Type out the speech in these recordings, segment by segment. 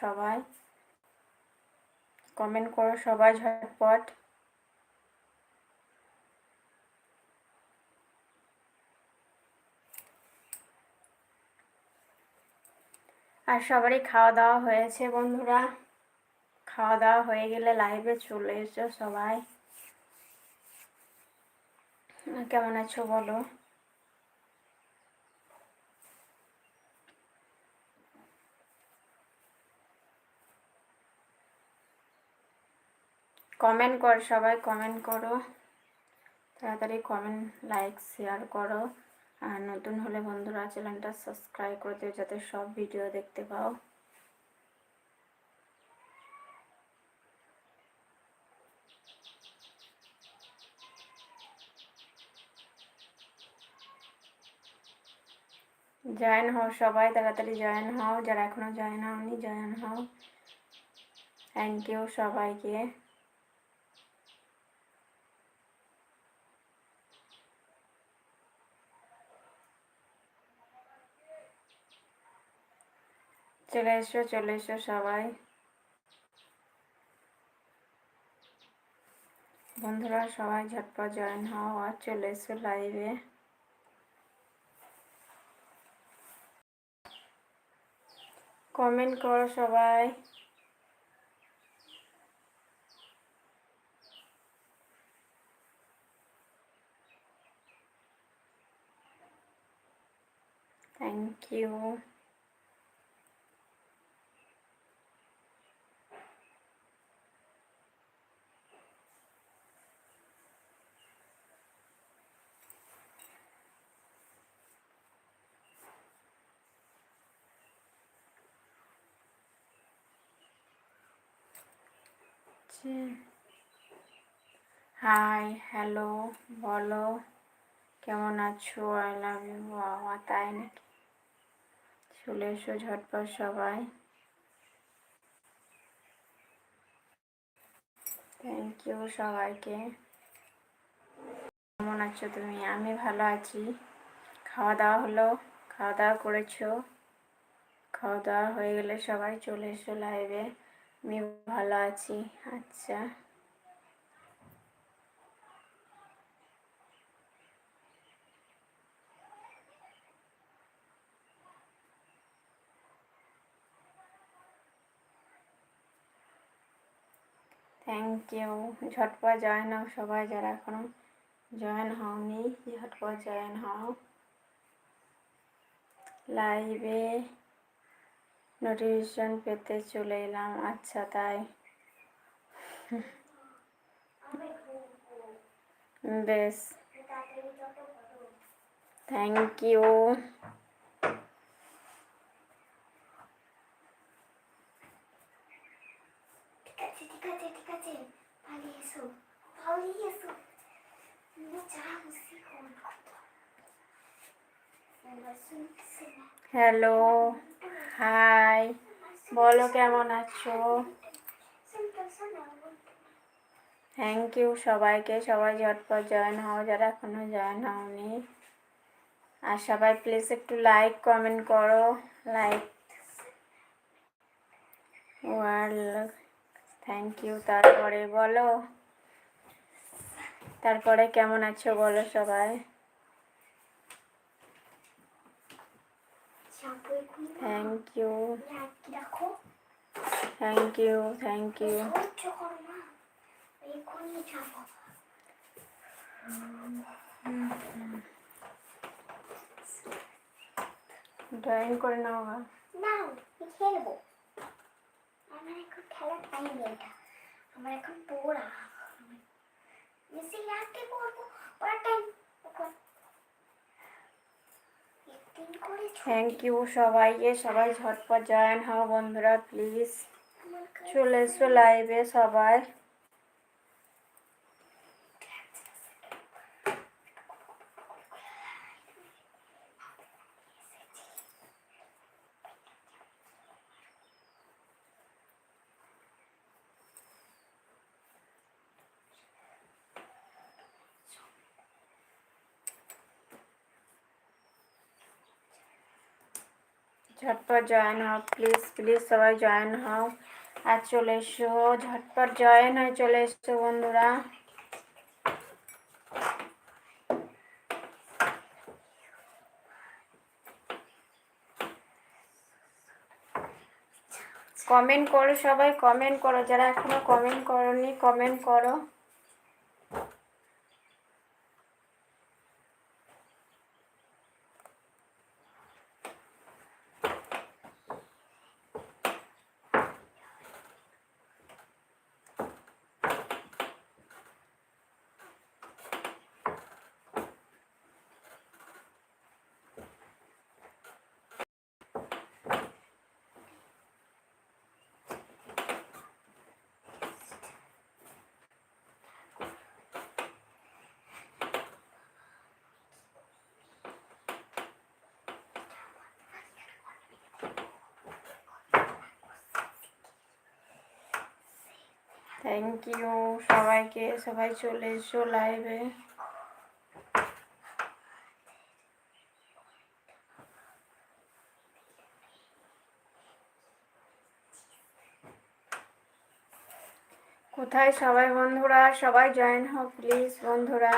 সবাই। কমেন্ট করো সবাই ঝটপট। আর সবারই খাওয়া দাওয়া হয়েছে বন্ধুরা। খাওয়া দাওয়া হয়ে গেলে লাইভে চলে এসো সবাই। কেমন আছো বলো? কমেন্ট কর, সবাই কমেন্ট করো। তাড়াতাড়ি কমেন্ট লাইক শেয়ার করো। আর নতুন হলে বন্ধুরা চ্যানেলটা সাবস্ক্রাইব করে দিও যাতে সব ভিডিও দেখতে পাও। জয়েন হও সবাই, তাড়াতাড়ি জয়েন হও। যারা এখনও জয়েন হওনি জয়েন হও। থ্যাংক ইউ সবাইকে। চলে এসো চলে এসো সবাই। বন্ধুরা, সবাই ঝটপট জয়েন হও আর চলে এসো লাইভে কমেন্ট করো সবাই। থ্যাংক ইউ হাই হ্যালো বলো। কেমন আছো? আই লাভ ইউ বাবা, তাই নাকি? চলে এসো ঝটপট সবাই। থ্যাংক ইউ সবাইকে। কেমন আছো তুমি? আমি ভালো আছি। খাওয়া দাওয়া হলো? খাওয়া দাওয়া করেছ? খাওয়া দাওয়া হয়ে গেলে সবাই চলে এসো লাইভে আমি ভালো আছি আচ্ছা। থ্যাংক ইউ ঝটপট জয়েন হও সবাই যারা এখনও জয়েন হওনি, ঝটপট জয়েন হও। লাইভে নোটিফিকেশন পেতে চলে এলাম। আচ্ছা তাই। বেশ। থ্যাংক ইউ হ্যালো হাই, বলো কেমন আছো? থ্যাংক ইউ সবাইকে, সবাই ঝটপট জয়েন হও, যারা এখনও জয়েন হওনি। আর সবাই প্লিজ একটু লাইক কমেন্ট করো। লাইক থ্যাংক ইউ তারপরে বলো, তারপরে কেমন আছো বলো সবাই thank you thank you thank you drawing করে নাও গা না খেলব আমার এখন খেলার টাইম এটা আমার এখন পড়া বেশি রাতে পড়ব পড়ার টাইম থ্যাংক ইউ সবাইকে সবাই ঝটপট জয়েন হও বন্ধুরা প্লিজ चले लाइव सबा झटपट जॉइन हो प्लीज़ प्लीज़ सबाई जॉइन हो আর চলে এসো, ঝটপট জয়েন হয়ে চলে এসছো বন্ধুরা। কমেন্ট করো সবাই কমেন্ট করো। যারা এখনও কমেন্ট করনি কমেন্ট করো। থ্যাংক ইউ সবাইকে, সবাই চলে এসো লাইভে কোথায় সবাই বন্ধুরা? সবাই জয়েন হও প্লিজ বন্ধুরা।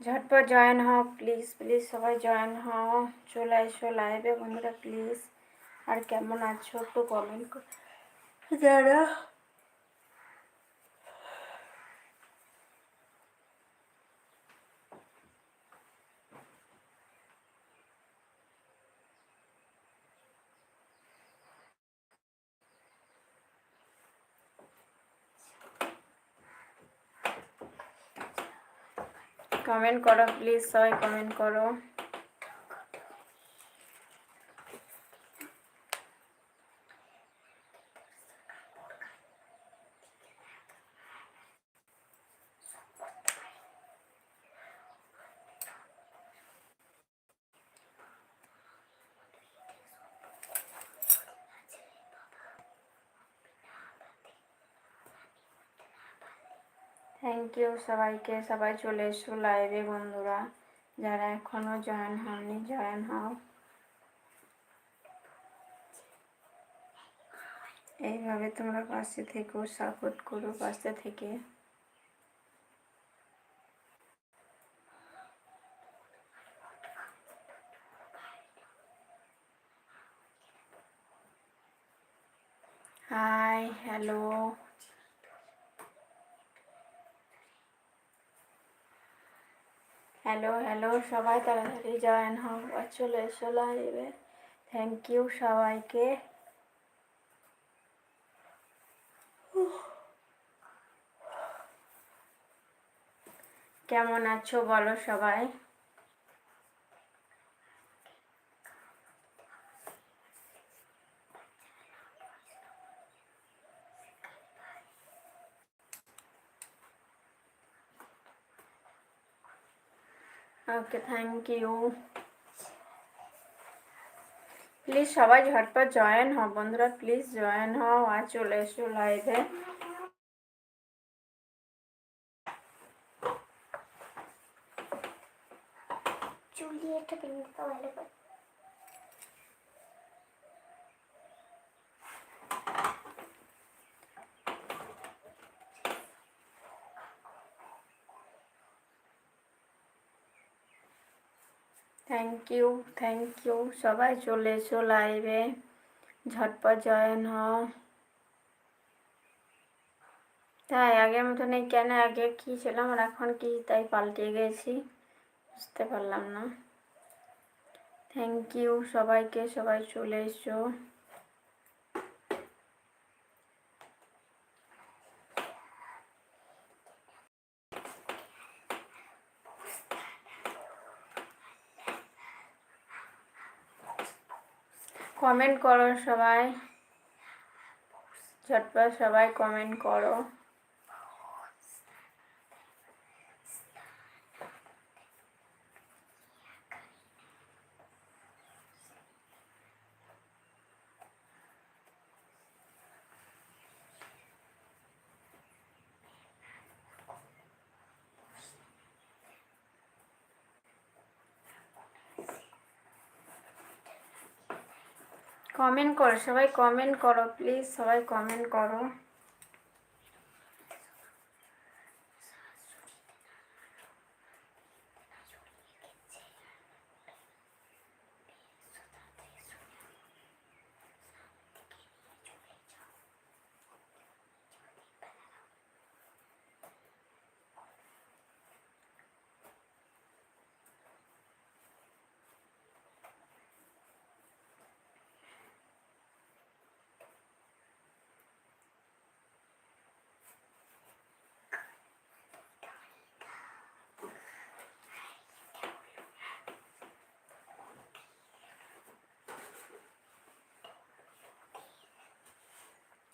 ঝটপট জয়েন হও প্লিজ প্লিজ সবাই জয়েন হও। চলে এসো লাইভে বন্ধুরা প্লিজ আর কেমন আছো একটু কমেন্ট যারা কমেন্ট করো প্লিজ সবাই কমেন্ট করো। থ্যাংক ইউ সবাইকে। সবাই চলে এসো লাইভে বন্ধুরা। যারা এখনও জয়েন হননি জয়েন হও। এইভাবে তোমরা পাশে থেকেও সাপোর্ট করো পাশে থেকে। হাই হ্যালো হ্যালো হ্যালো, সবাই তাড়াতাড়ি জয়েন হও। আর চলে এসো লাইভে থ্যাংক ইউ সবাইকে। কেমন আছো বলো সবাই? ওকে থ্যাংক ইউ প্লিজ সবাই ঝটপট জয়েন হও। বন্ধুরা প্লিজ জয়েন হও। আর চলে এসো লাইভে চুলি একটা পিনতে তো ভালো করে থ্যাংক ইউ থ্যাংক ইউ সবাই চলে এসো লাইভে ঝটপট জয়েন হও। তাই আগের মতো নেই কেন, আগে কী ছিলাম আর এখন কি, তাই পাল্টে গেছি। বুঝতে পারলাম না। থ্যাংক ইউ সবাইকে, সবাই চলে এসো। কমেন্ট করো সবাই। ঝটপট সবাই কমেন্ট করো। কমেন্ট করো সবাই কমেন্ট করো প্লিজ সবাই কমেন্ট করো।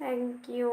থ্যাংক ইউ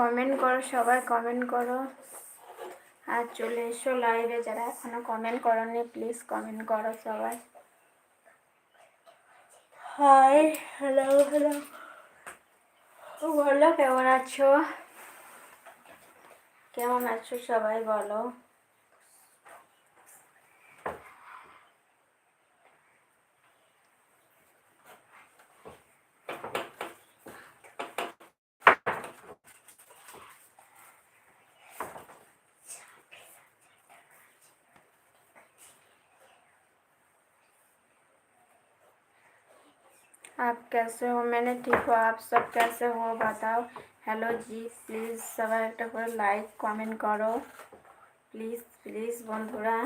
কমেন্ট করো, সবাই কমেন্ট করো। আর চলে এসো লাইভে যারা এখনও কমেন্ট করনি প্লিজ কমেন্ট করো সবাই। হাই হ্যালো হ্যালো বলো, কেমন আছো? কেমন আছো সবাই, বলো। आप कैसे हो मैंने ठीक हो आप सब कैसे हो बताओ হ্যালো জি প্লিজ সবাই একটা করে লাইক কমেন্ট করো প্লিজ প্লিজ বন্ধুরা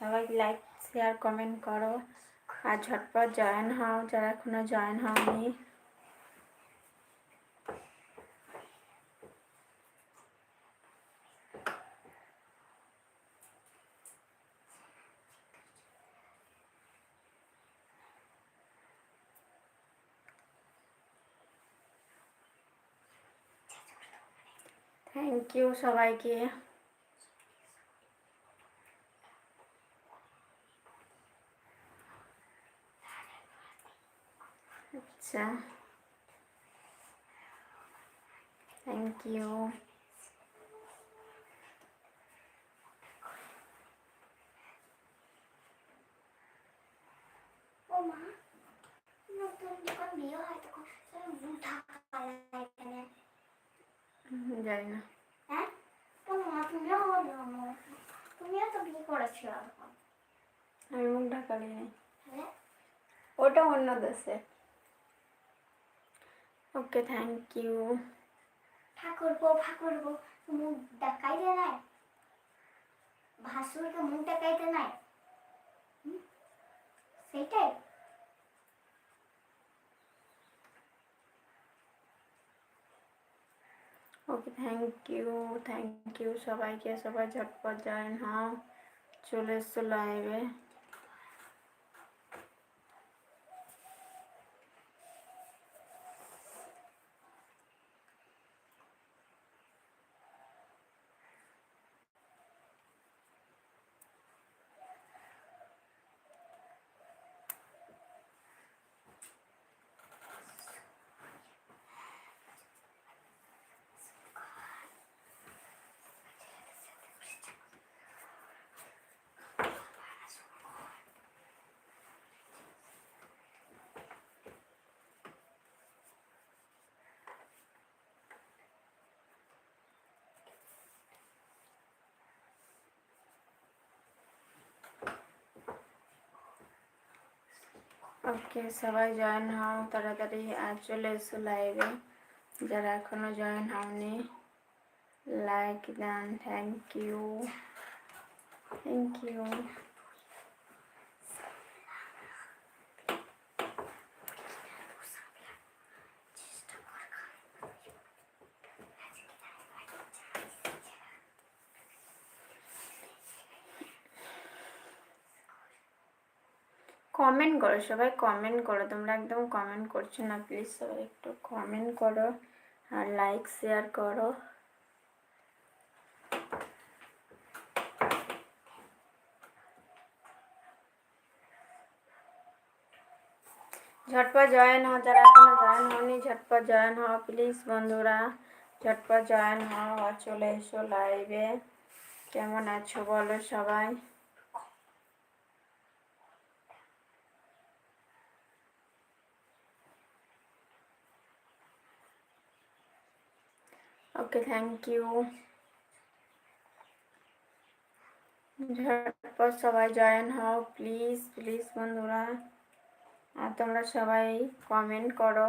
সবাই লাইক শেয়ার কমেন্ট করো আর ঝটপট জয়েন হও যারা এখনো জয়েন হওনি থ্যাংক ইউ সবাইকে। আচ্ছা। থ্যাংক ইউ করেছ আমি মুখ ঢাকালি নেই। হ্যাঁ? ওটা অন্য দেশে। ওকে থ্যাংক ইউ ঠাকুর বউ ঠাকুর বউ মুখ দেখাইতে নাই? ভাসুরকে মুখ দেখাইতে নাই? সেটাই okay thank you thank you সবাইকে সবাই ঝটপট জয়েন হও। চলে এসছো লাইভে ওকে সবাই জয়েন হও, তাড়াতাড়ি আর চলে এসো লাইভে যারা এখনও জয়েন হওনি like then thank you thank you comment করো, সবাই কমেন্ট করো, তোমরা একদম কমেন্ট করছ না প্লিজ সবাই একটু কমেন্ট করো আর লাইক শেয়ার করো। ঝটপট জয়েন হও, যারা এখনও জয়েন হওনি ঝটপট জয়েন হও প্লিজ বন্ধুরা। ঝটপট জয়েন হও, চলে এসো লাইভে কেমন আছো বলো সবাই? ওকে থ্যাংক ইউ ঝটপট সবাই জয়েন হও প্লিজ প্লিজ বন্ধুরা আর তোমরা সবাই কমেন্ট করো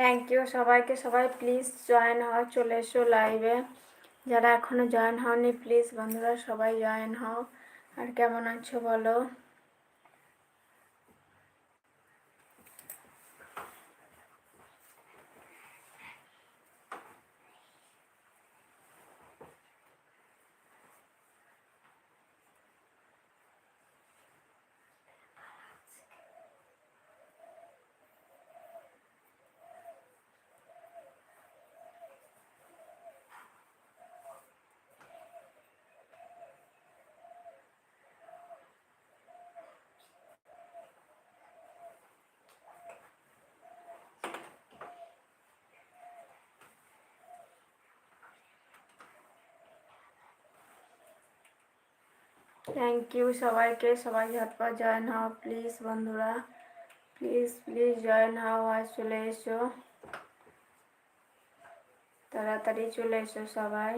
থ্যাংক ইউ সবাইকে সবাই প্লিজ জয়েন হও, চলে এসো লাইভে যারা এখনও জয়েন হওনি প্লিজ বন্ধুরা সবাই জয়েন হও। আর কেমন আছো বলো? থ্যাংক ইউ সবাইকে, সবাই ঝটপট জয়েন হও প্লিজ বন্ধুরা। প্লিজ প্লিজ জয়েন হও আর চলে এসো। তাড়াতাড়ি চলে এসো সবাই।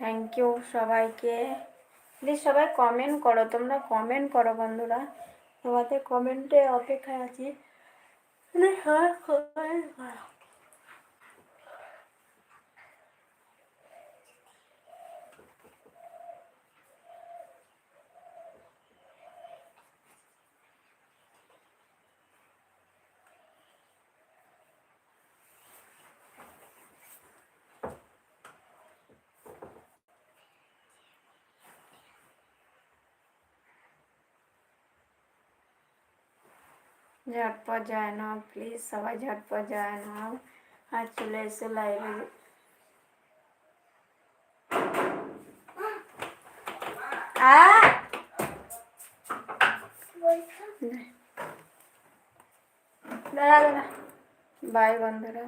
থ্যাংক ইউ সবাইকে। প্লিজ সবাই কমেন্ট করো, তোমরা কমেন্ট করো বন্ধুরা। তোমাদের কমেন্টে অপেক্ষায় আছি। প্লিজ ঝটপট জয়েন হও প্লিজ সবাই ঝটপট জয়েন হও আর চলে এসো লাইভে আ বলছো দাঁড়া দাঁড়া বাই বন্ধুরা